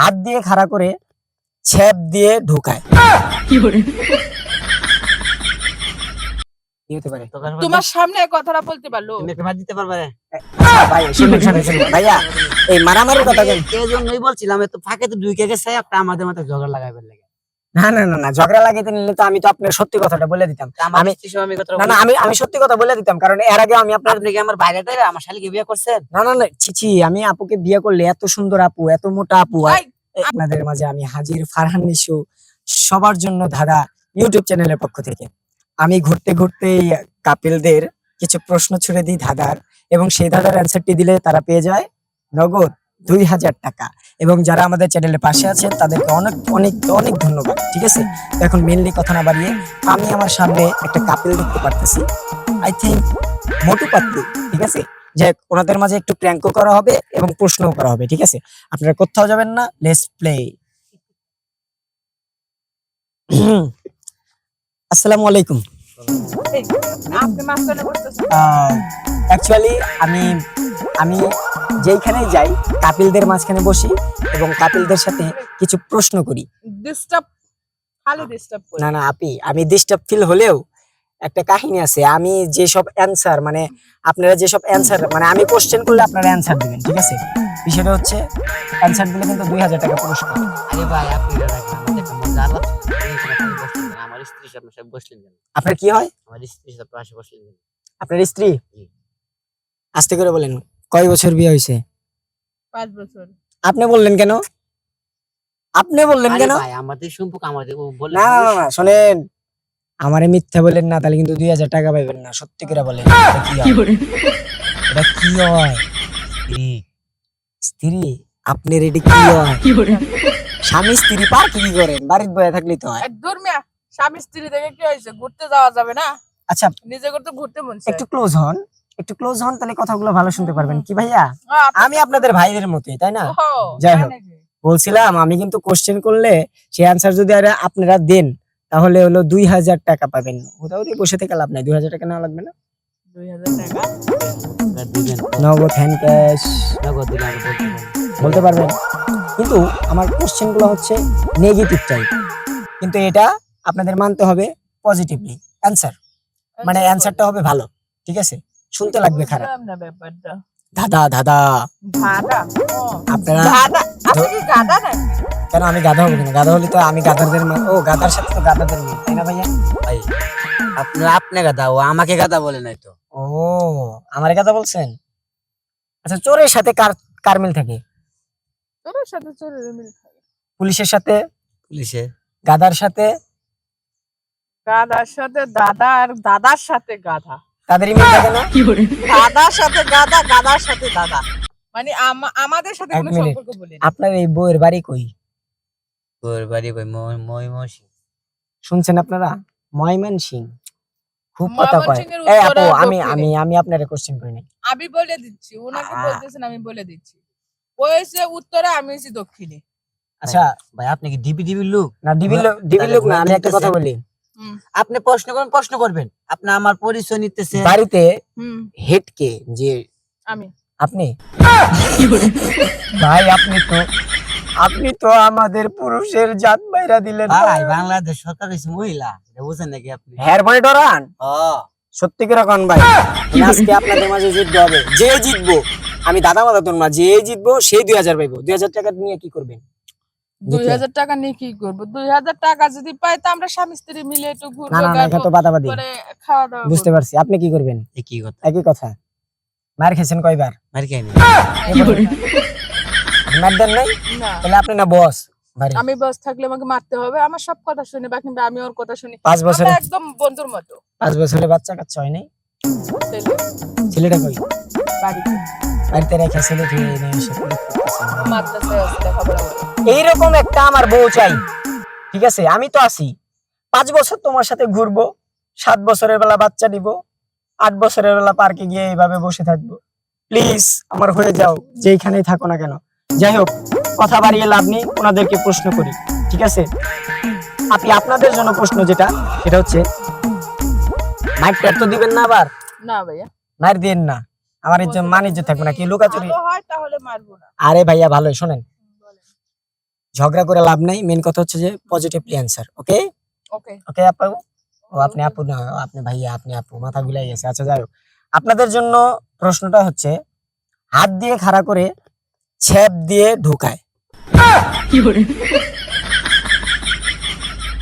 হাত দিয়ে খাড়া করে ছেপ দিয়ে ঢোকায়। কি হতে পারে? তোমার সামনে এই কথাটা বলতে পারল। তুমি একটা ভাত দিতে পারবে? ভাই শুনুন শুনুন শুনুন। ভাইয়া এই মারামারির কথা কেন? এই জন্যই বলছিলাম এত ফাঁকে তো দুই কেকে আমাদের মাথায় ঝগড়া লাগাইবার লাগে। না না না না ঝগড়া লাগাইতে নিলে তো আমি তো আপনার সত্যি কথাটা বলে দিতাম। আমি- আমি না না আমি আমি সত্যি কথা বলে দিতাম কারণ এর আগে আমি আপনার আপনি আমার বাইরে আমার শালিকে বিয়ে করছেন? না না না ছি আমি আপুকে বিয়ে করলে এত সুন্দর আপু এত মোটা আপু আপনাদের মাঝে আমি হাজির ফারহান নিশু, সবার জন্য ধাঁধা ইউটিউব চ্যানেলের পক্ষ থেকে। আমি ঘুরতে ঘুরতে কাপিলদের কিছু প্রশ্ন ছুড়ে দিই ধাঁধার, এবং সেই ধাঁধার অ্যান্সারটি দিলে তারা পেয়ে যায় নগদ দুই হাজার টাকা। এবং যারা আমাদের চ্যানেলের পাশে আছেন, তাদেরকে অনেক অনেক অনেক ধন্যবাদ, ঠিক আছে? এখন মেনলি কথা না বাড়িয়ে আমি আমার সামনে একটা কাপিল দেখতে পারতেছি। আই থিঙ্ক মোটু পাতলু ঠিক আছে? যে ওনাদের মাঝে একটু প্র্যাঙ্কও করা হবে এবং প্রশ্নও করা হবে ঠিক আছে? আপনারা কোথাও যাবেন না লেটস প্লে আসসালামু আলাইকুম। অ্যাকচুয়ালি আমি আমি যেইখানেই যাই কাপিলদের মাঝখানে বসি এবং কাপিলদের সাথে কিছু প্রশ্ন করি। ডিস্টার্ব খালি ডিস্টার্ব না না আপি আমি ডিস্টার্ব ফিল হলেও একটা কাহিনী আছে আমি যেসব অ্যান্সার মানে আপনারা যেসব অ্যান্সার মানে আমি কোশ্চেন করলে আপনারা অ্যান্সার দিবেন ঠিক আছে? বিষয়টা হচ্ছে অ্যান্সার দিলে কিন্তু দুই হাজার টাকা পুরস্কার। আরে ভাই আপনি? আমার স্ত্রীর সাথে সব বসলেন আপনার কি হয়? আমার স্ত্রীর সাথে পাশে বসলেন? আপনার স্ত্রী? আস্তে করে বলেন কয় বছর বিয়ে হয়েছে? পাঁচ বছর। আপনি বললেন কেন? আপনি বললেন কেন? ভাই আমাদের সম্পর্ক আমাদের না না, না শোনেন আমারে মিথ্যা বলেন না তাহলে কিন্তু দুই হাজার টাকা পাইবেন না। সত্যি করে বলেন এটা কি হয়? স্ত্রী আপনার এটি কি হয়? স্বামী স্ত্রী পার কি করেন? বাড়ির বয়ে থাকলেই তো হয়। এক দূর মিয়া স্বামী স্ত্রী দেখে কি হয়েছে? ঘুরতে যাওয়া যাবে না? আচ্ছা নিজে করতে ঘুরতে মন একটু ক্লোজ হন একটু ক্লোজ হন তাহলে কথাগুলো ভালো শুনতে পারবেন। কি ভাইয়া? হ্যাঁ, আমি আপনাদের ভাইদের মতোই তাই না? যাই হোক। বলছিলাম আমি কিন্তু কোশ্চেন করলে সেই অ্যান্সার যদি আপনারা দেন তাহলে হলো দুই হাজার টাকা পাবেন। মোটামুটি বসে থেকে লাভ নাই দুই হাজার টাকা নেওয়া লাগবে না? দিবেন। নগদ হ্যান্ড ক্যাশ বলতে পারবেন কিন্তু আমার কোশ্চেনগুলো হচ্ছে নেগেটিভ টাইপ কিন্তু এটা আপনাদের মানতে হবে পজিটিভলি অ্যান্সার মানে অ্যান্সারটা হবে ভালো। ঠিক আছে? শুনতে লাগবে খারাপ। দাদা দাদা আপনারা আপনি কি কেন আমি গাধা হব কেন? গাধা হলে তো আমি গাধাদের মা- ও গাধার সাথে তো গাধাদের মিল তাই না ভাইয়া? ভাই আপনার আপনি গাদা ও আমাকে গাদা বলে নাই তো। ও আমার কথা বলছেন? আচ্ছা চোরের সাথে কার কার মিল থাকে? তোর সাথে চোরের মিল থাকে। পুলিশের সাথে? পুলিশে? গাধার সাথে? গাদার সাথে দাদা আর দাদার সাথে গাধা। তাদেরই মিল থাকে না? দাদার সাথে গাধা গাদার সাথে দাদা। মানে আমা- আমাদের সাথে কোনো সম্পর্ক বলি না। আপনার এই বউয়ের বাড়ি কই? ওর বাড়ি কই? শুনছেন আপনারা? ময়মন সিং খুব কথা কয়। এই আপু আমি আমি আমি আপনারে কোশ্চেন করি নাই। আমি বলে দিচ্ছি ওনাকে বলতেছেন আমি বলে দিচ্ছি। উত্তরে আমি দক্ষিণে। আচ্ছা ভাই আপনি কি ডিবি ডিবি লোক? না ডিবি লোক ডিবি লোক না আমি একটা কথা বলি। আপনি প্রশ্ন করবেন প্রশ্ন করবেন। আপনি আমার পরিচয় নিতেছেন। বাড়িতে হেড কে? যে আমি। আপনি? ভাই আপনি তো আপনি তো আমাদের পুরুষের জাত বাইরা দিলেন। ভাই বাংলাদেশ সরকার হয়েছে মহিলা এটা বুঝেন নাকি আপনি? হেয়ার বডি ডরান ও সত্যি করে কন ভাই। আজকে আপনাদের মাঝে যুদ্ধ হবে। যে জিতবো আমি দাদা মাদা তোর মা যে জিতবো সেই দুই হাজার পাইবো। দুই হাজার টাকা নিয়ে কি করবেন? দুই? হাজার টাকা নিয়ে কি করব? দুই হাজার টাকা যদি পাই তো আমরা স্বামী স্ত্রী মিলে একটু না ঘুরবো না না এটা তো গাড়বো, বাদাবাদি পরে খাওয়া দাওয়া বুঝতে পারছি। আপনি কি করবেন? এ কি কথা। একই কথা। মার খেয়েছেন কয়বার? মারি খাইনি দেন নাই? তাহলে আপনি না বস আমি বস থাকলে আমাকে মারতে হবে আমার সব কথা শুনে বা কিংবা আমি ওর কথা শুনি। পাঁচ বছরে একদম বন্ধুর মতো। পাঁচ বাচ্চা কাচ্চা হয় নাই? ছেলেটা কই? বাড়িতে। বাড়িতে রেখে ছেলে ধুয়ে এনে এসে এইরকম একটা আমার বউ চাই। ঠিক আছে? আমি তো আছি। পাঁচ বছর তোমার সাথে ঘুরবো সাত বছরের বেলা বাচ্চা নিব আট বছরের বেলা পার্কে গিয়ে এইভাবে বসে থাকব। প্লিজ আমার হয়ে যাও যেইখানেই থাকো না কেন। যাই হোক কথা বাড়িয়ে লাভ নেই ওনাদেরকে প্রশ্ন করি ঠিক আছে? আপনি আপনাদের জন্য প্রশ্ন যেটা সেটা হচ্ছে মাইক প্যাড তো দিবেন না আবার? না ভাইয়া। মার দিন না। আমার ইজ্জত মান ইজ্জত থাকবে না কি লুকাচুরি। ভালো হয় তাহলে মারবো না। আরে ভাইয়া ভালোই শোনেন। ঝগড়া করে লাভ নাই মেন কথা হচ্ছে যে পজিটিভলি অ্যান্সার ওকে ওকে ওকে আপু ও আপনি আপু না আপনি ভাইয়া আপনি আপু মাথা গুলাই গেছে। আচ্ছা যাই হোক। আপনাদের জন্য প্রশ্নটা হচ্ছে হাত দিয়ে খাড়া করে ছেপ দিয়ে ঢোকায় কি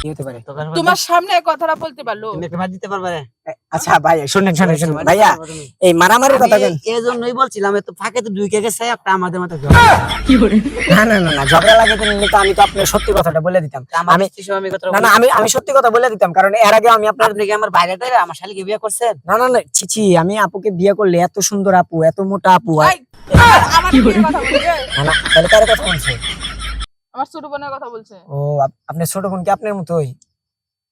হতে পারে? তোমার সামনে কথাটা বলতে পারল। তুমি একটা দিতে পারবে আচ্ছা ভাই শুনেন শুনেন শুনেন। ভাইয়া এই মারামারির কথা কেন এই জন্যই বলছিলাম এত ফাঁকে তো গেছে একটা আমাদের মতো না না না না ঝগড়া লাগে তো তো আমি তো আপনার সত্যি কথাটা বলে দিতাম। আমি আমি কথা না না আমি আমি সত্যি কথা বলে দিতাম কারণ এর আগে আমি আপনার আপনি কি আমার বাইরেটা আমার শালিকে বিয়ে করছেন? না না না ছি ছি আমি আপুকে বিয়ে করলে এত সুন্দর আপু এত মোটা আপু আর- আমার- আমার কথা বলছে না না তাহলে কার কথা বলছে? আমার ছোট বোনের কথা বলছে। ও আপনি আপনার ছোট বোন কি আপনার মতোই?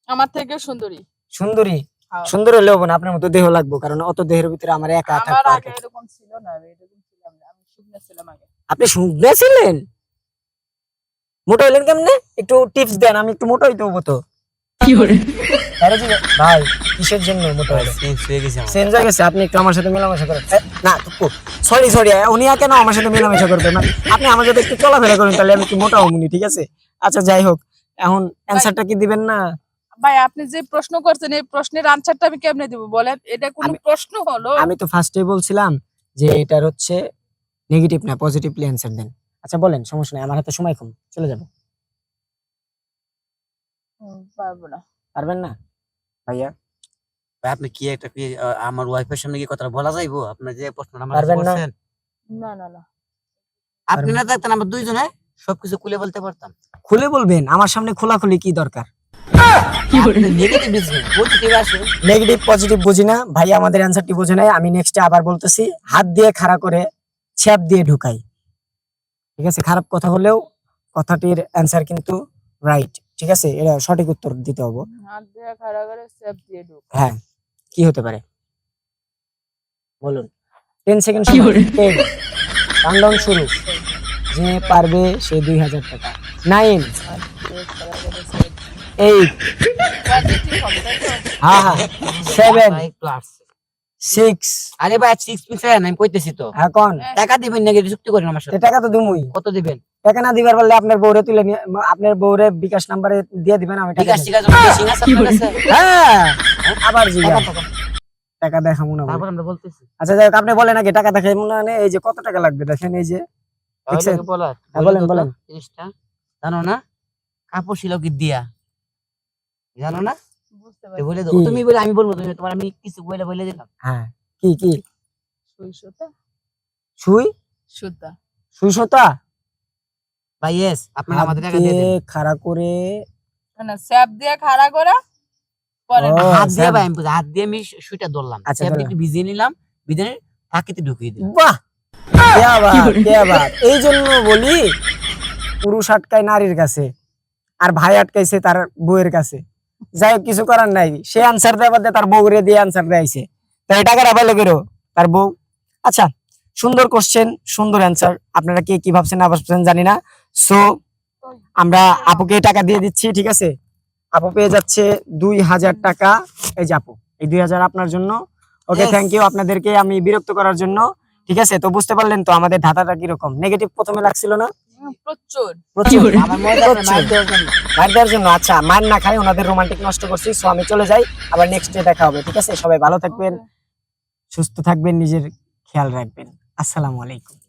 আমার থেকে সুন্দরী। সুন্দরী? হ্যাঁ। সুন্দর হলেও বোন আপনার মতো দেহ লাগবো কারণ অত দেহের ভিতরে আমার একা আমার থাকতে আগে এরকম ছিল না আমি এরকম ছিলাম না আমি শুনে ছিলাম আগে। আপনি শুনে ছিলেন? মোটা হলেন কেমনে? একটু টিপস দেন আমি একটু মোটা হইতে হব তো। আরে জি, ভাই কিসের জন্য মোটা চেঞ্জ হয়ে গেছে আপনি একটু আমার সাথে মেলামেশা করেন। না সরি সরি উনি আর কেন আমার সাথে মেলামেশা করবেন মানে আপনি আমার সাথে একটু চলাফেরা করেন তাহলে আমি একটু মোটা ঠিক আছে? আচ্ছা যাই হোক এখন অ্যান্সারটা কি দিবেন না? ভাই আপনি যে প্রশ্ন করছেন এই প্রশ্নের আনসারটা আমি কেমনে দেবো বলেন? এটা কোনো প্রশ্ন হলো? আমি তো ফার্স্টে বলছিলাম যে এটার হচ্ছে নেগেটিভ না পজিটিভলি অ্যান্সার দেন। আচ্ছা বলেন সমস্যা নাই আমার হাতে সময় কম চলে যাব। পারব না। পারবেন না? ভাইয়া? ভাই, আপনি কি একটা কি আমার ওয়াইফের সামনে কি কথা বলা যাইবো? আপনি যে প্রশ্নটা আমার? করছেন না? না না আপনি না থাকতেন আমরা দুইজনে সবকিছু খুলে বলতে পারতাম। খুলে বলবেন আমার সামনে খোলাখুলি কি দরকার? নেগেটিভ বুঝবেন পজিটিভ আসে নেগেটিভ পজিটিভ বুঝি না। ভাই আমাদের অ্যান্সারটি বুঝে নাই। আমি নেক্সটে আবার বলতেছি হাত দিয়ে খাড়া করে ছ্যাপ দিয়ে ঢুকাই। ঠিক আছে? খারাপ কথা হলেও কথাটির অ্যান্সার কিন্তু রাইট ঠিক আছে? এটা সঠিক উত্তর দিতে হবে। হ্যাঁ কি হতে পারে? বলুন। টেন সেকেন্ড কাউন্টডাউন শুরু। যে পারবে সে দুই হাজার টাকা। নাইন এইট হ্যাঁ হ্যাঁ। সেভেন। সিক্স আরে ভাই সিক্স পিক্স আমি কইতেছি তো। এখন। টাকা দিবেন নাকি? যুক্তি করেন আমার সাথে। টাকা তো দিমুই। কত দিবেন? টাকা না দিবার বললে আপনার বউরে তুলে নিয়ে আপনার বউরে বিকাশ নাম্বারে দিয়ে দিবেন আমি টাকা হ্যাঁ আবার জি টাকা, দেখাবো না। তারপর আমরা বলতেছি। আচ্ছা যাই আপনি বলেন আগে টাকা দেখাই মনে না, এই যে কত টাকা লাগবে দেখেন এই যে হ্যাঁ, বলে বলেন, বলেন। জিনিসটা। জানো না কাপড় ছিল কি দিয়া? জানো না? বলে দাও তুমি বলে আমি বলব তুমি তোমার আমি কিছু বলে বলে দিলাম। হ্যাঁ কি কি? সুই সুতা? সুই? সুতা। সুই সুতা? ভাই ইয়েস আপনারা আমাদের টাকা দিয়ে দেন। খাড়া করে না, সেপ দিয়ে খাড়া করে পরে হাত দিয়ে ভাই আমি হাত দিয়ে আমি সুইটা ধরলাম। আচ্ছা, আচ্ছা একটু ভিজিয়ে নিলাম ভিজে ফাঁকিতে ঢুকিয়ে দিলাম। বাহ। এই জন্য বলি পুরুষ আটকায় নারীর কাছে আর ভাই আটকাইছে তার বউয়ের কাছে। যাই হোক কিছু করার নাই। সে আনসার দেওয়ার দিয়ে তার বউরে দিয়ে আনসার দেয়াইছে। তাই টাকাটা পাইলো কেরো তার বউ। আচ্ছা সুন্দর কোশ্চেন সুন্দর অ্যান্সার আপনারা কে কি ভাবছেন না ভাবছেন জানি না। সো আমরা আপুকে টাকা দিয়ে দিচ্ছি ঠিক আছে? আপু পেয়ে যাচ্ছে দুই হাজার টাকা। এই যে আপু এই দুই হাজার আপনার জন্য। ওকে থ্যাংক ইউ আপনাদেরকে আমি বিরক্ত করার জন্য। ঠিক আছে তো বুঝতে পারলেন তো আমাদের ধাঁধাটা কীরকম? নেগেটিভ প্রথমে লাগছিল না? প্রচুর। প্রচুর। দেওয়ার জন্য। মার দেওয়ার জন্য। আচ্ছা মার না খাই ওনাদের রোমান্টিক নষ্ট করছি সো আমি চলে যাই আবার নেক্সট ডে দেখা হবে ঠিক আছে? সবাই ভালো থাকবেন সুস্থ থাকবেন নিজের খেয়াল রাখবেন। আসসালামু আলাইকুম।